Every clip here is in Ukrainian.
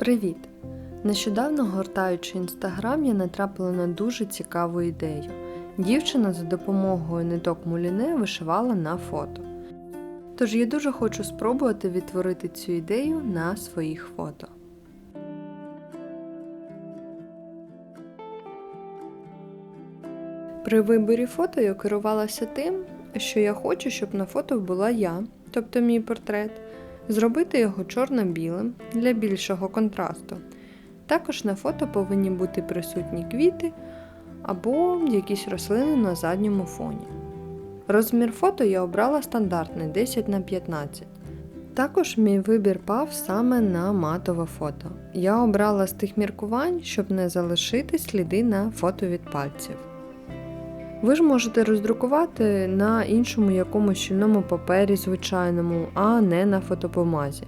Привіт! Нещодавно гортаючи інстаграм, я натрапила на дуже цікаву ідею. Дівчина за допомогою ниток муліне вишивала на фото. Тож я дуже хочу спробувати відтворити цю ідею на своїх фото. При виборі фото я керувалася тим, що я хочу, щоб на фото була я, тобто мій портрет, зробити його чорно-білим для більшого контрасту. Також на фото повинні бути присутні квіти або якісь рослини на задньому фоні. Розмір фото я обрала стандартний 10 на 15. Також мій вибір пав саме на матове фото. Я обрала з тих міркувань, щоб не залишити сліди на фото від пальців. Ви ж можете роздрукувати на іншому якомусь щільному папері звичайному, а не на фотопомазі.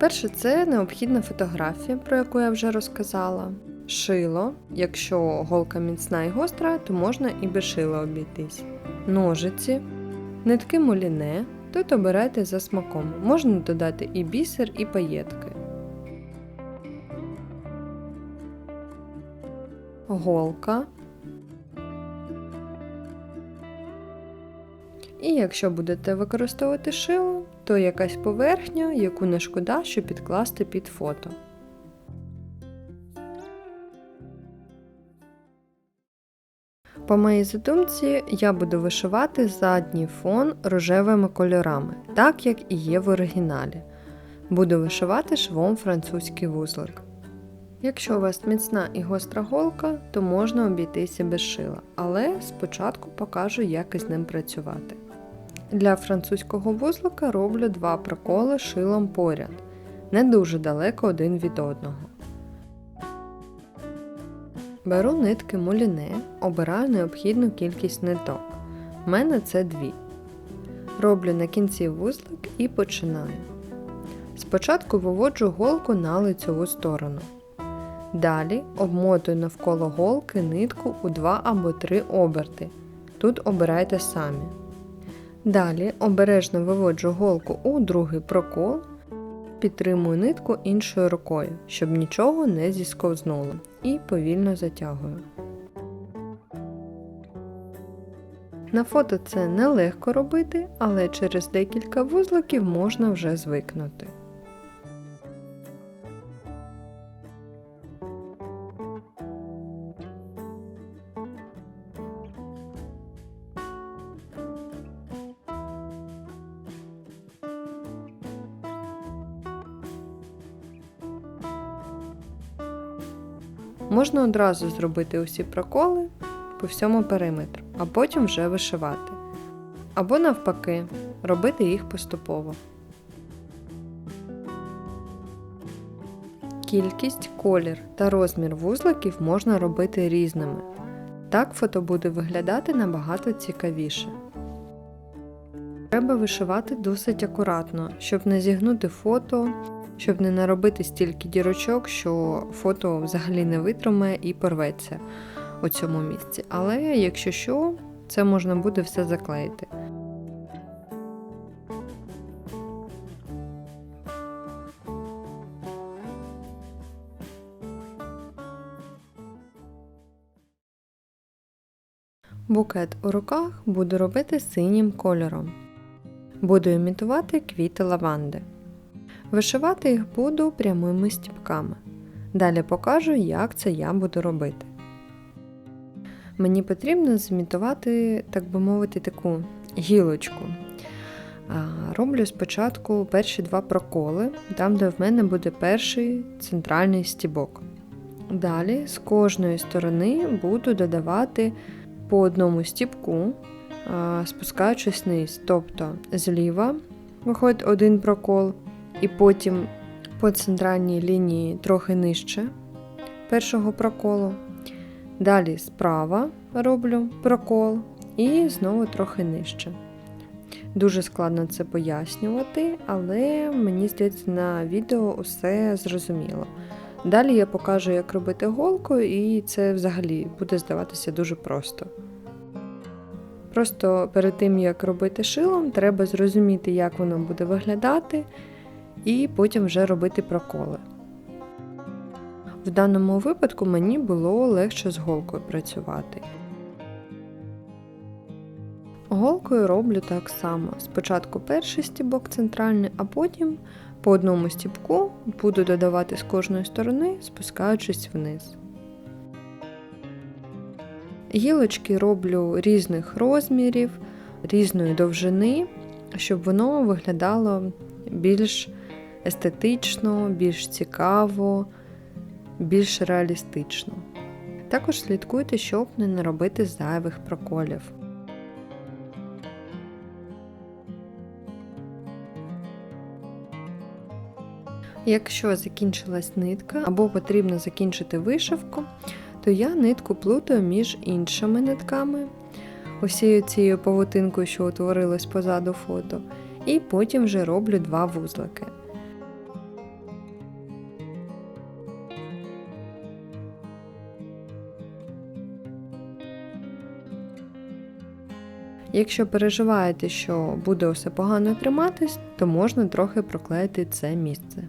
Перше, це необхідна фотографія, про яку я вже розказала. Шило, якщо голка міцна і гостра, то можна і без шила обійтись. Ножиці, нитки муліне, тут обирайте за смаком. Можна додати і бісер, і паєтки. Голка. І якщо будете використовувати шило, то якась поверхня, яку не шкода, щоб підкласти під фото. По моїй задумці, я буду вишивати задній фон рожевими кольорами, так як і є в оригіналі. Буду вишивати швом французький вузлик. Якщо у вас міцна і гостра голка, то можна обійтися без шила, але спочатку покажу, як із ним працювати. Для французького вузлика роблю два проколи шилом поряд, не дуже далеко один від одного. Беру нитки муліне, обираю необхідну кількість ниток. У мене це дві. Роблю на кінці вузлик і починаю. Спочатку виводжу голку на лицьову сторону. Далі обмотую навколо голки нитку у 2 або 3 оберти. Тут обирайте самі. Далі обережно виводжу голку у другий прокол, підтримую нитку іншою рукою, щоб нічого не зісковзнуло, і повільно затягую. На фото це нелегко робити, але через декілька вузликів можна вже звикнути. Можна одразу зробити усі проколи по всьому периметру, а потім вже вишивати. Або навпаки, робити їх поступово. Кількість, колір та розмір вузликів можна робити різними. Так фото буде виглядати набагато цікавіше. Треба вишивати досить акуратно, щоб не зігнути фото, щоб не наробити стільки дірочок, що фото взагалі не витримає і порветься у цьому місці. Але якщо що, це можна буде все заклеїти. Букет у руках буду робити синім кольором. Буду імітувати квіти лаванди. Вишивати їх буду прямими стіпками. Далі покажу, як це я буду робити. Мені потрібно зімітувати, так би мовити, таку гілочку. Роблю спочатку перші два проколи, там, де в мене буде перший центральний стібок. Далі з кожної сторони буду додавати по одному стібку, спускаючись вниз. Тобто зліва виходить один прокол, і потім по центральній лінії трохи нижче першого проколу. Далі справа роблю прокол і знову трохи нижче. Дуже складно це пояснювати, але мені здається, на відео усе зрозуміло. Далі я покажу, як робити голку, і це взагалі буде здаватися дуже просто. Просто перед тим, як робити шилом, треба зрозуміти, як воно буде виглядати, і потім вже робити проколи. В даному випадку мені було легше з голкою працювати. Голкою роблю так само. Спочатку перший стібок центральний, а потім по одному стібку буду додавати з кожної сторони, спускаючись вниз. Гілочки роблю різних розмірів, різної довжини, щоб воно виглядало більш естетично, більш цікаво, більш реалістично. Також слідкуйте, щоб не наробити зайвих проколів. Якщо закінчилась нитка або потрібно закінчити вишивку, то я нитку плутаю між іншими нитками, усією цією павутинкою, що утворилась позаду фото, і потім вже роблю два вузлики. Якщо переживаєте, що буде все погано триматись, то можна трохи проклеїти це місце.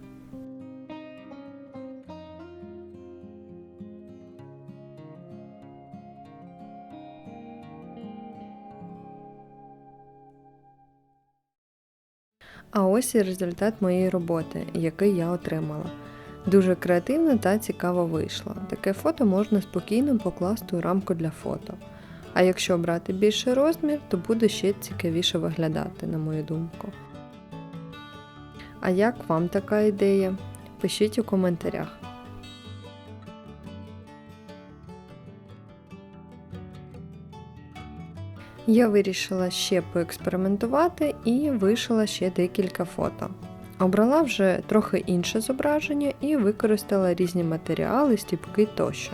А ось і результат моєї роботи, який я отримала. Дуже креативно та цікаво вийшло. Таке фото можна спокійно покласти у рамку для фото. А якщо брати більший розмір, то буде ще цікавіше виглядати, на мою думку. А як вам така ідея? Пишіть у коментарях. Я вирішила ще поекспериментувати і вишила ще декілька фото. Обрала вже трохи інше зображення і використала різні матеріали, стіпки тощо.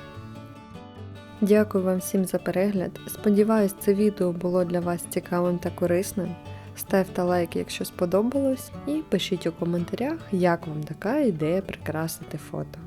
Дякую вам всім за перегляд. Сподіваюсь, це відео було для вас цікавим та корисним. Ставте лайк, якщо сподобалось, і пишіть у коментарях, як вам така ідея прикрасити фото.